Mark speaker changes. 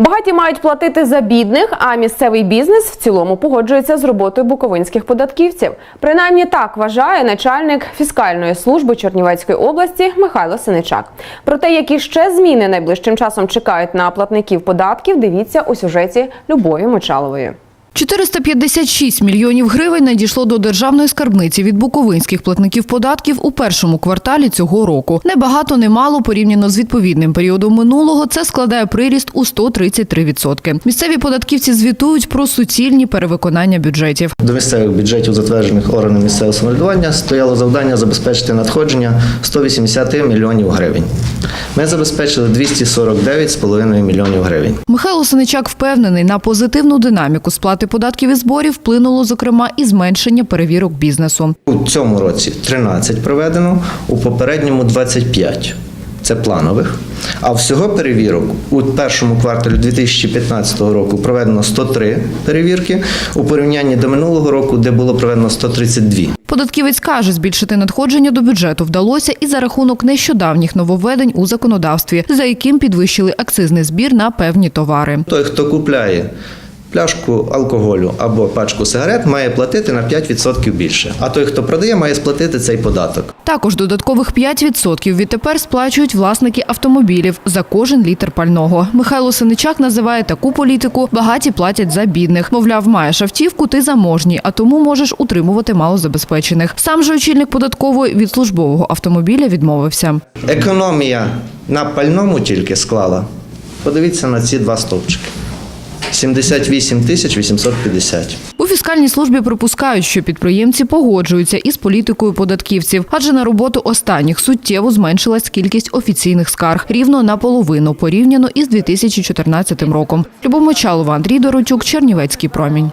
Speaker 1: Багаті мають платити за бідних, а місцевий бізнес в цілому погоджується з роботою буковинських податківців. Принаймні так вважає начальник фіскальної служби Чернівецької області Михайло Синичак. Про те, які ще зміни найближчим часом чекають на платників податків, дивіться у сюжеті Любові Мочалової.
Speaker 2: 456 мільйонів гривень надійшло до державної скарбниці від буковинських платників податків у першому кварталі цього року. Небагато, немало порівняно з відповідним періодом минулого. Це складає приріст у 133%. Місцеві податківці звітують про суцільні перевиконання бюджетів.
Speaker 3: До місцевих бюджетів, затверджених органами місцевого самоврядування, стояло завдання забезпечити надходження 180 мільйонів гривень. Ми забезпечили 249,5 мільйонів гривень.
Speaker 2: Михайло Синичак впевнений, на позитивну динаміку сплати податків і зборів вплинуло, зокрема, і зменшення перевірок бізнесу.
Speaker 3: У цьому році 13 проведено, у попередньому 25. Це планових. А всього перевірок у першому кварталі 2015 року проведено 103 перевірки у порівнянні до минулого року, де було проведено 132.
Speaker 2: Податківець каже, збільшити надходження до бюджету вдалося і за рахунок нещодавніх нововведень у законодавстві, за яким підвищили акцизний збір на певні товари.
Speaker 3: Той, хто купляє пляшку алкоголю або пачку сигарет, має платити на 5% більше. А той, хто продає, має сплатити цей податок.
Speaker 2: Також додаткових 5% відтепер сплачують власники автомобілів за кожен літр пального. Михайло Синичак називає таку політику багаті платять за бідних. Мовляв, маєш автівку, ти заможній, а тому можеш утримувати малозабезпечених. Сам же очільник податкової від службового автомобіля відмовився.
Speaker 3: Економія на пальному тільки склала. Подивіться на ці два стовпчики. 78 тисяч 850.
Speaker 2: У фіскальній службі припускають, що підприємці погоджуються із політикою податківців, адже на роботу останніх суттєво зменшилась кількість офіційних скарг рівно наполовину порівняно із 2014 роком. Любомочалова Андрій Доротюк, Чернівецький промінь.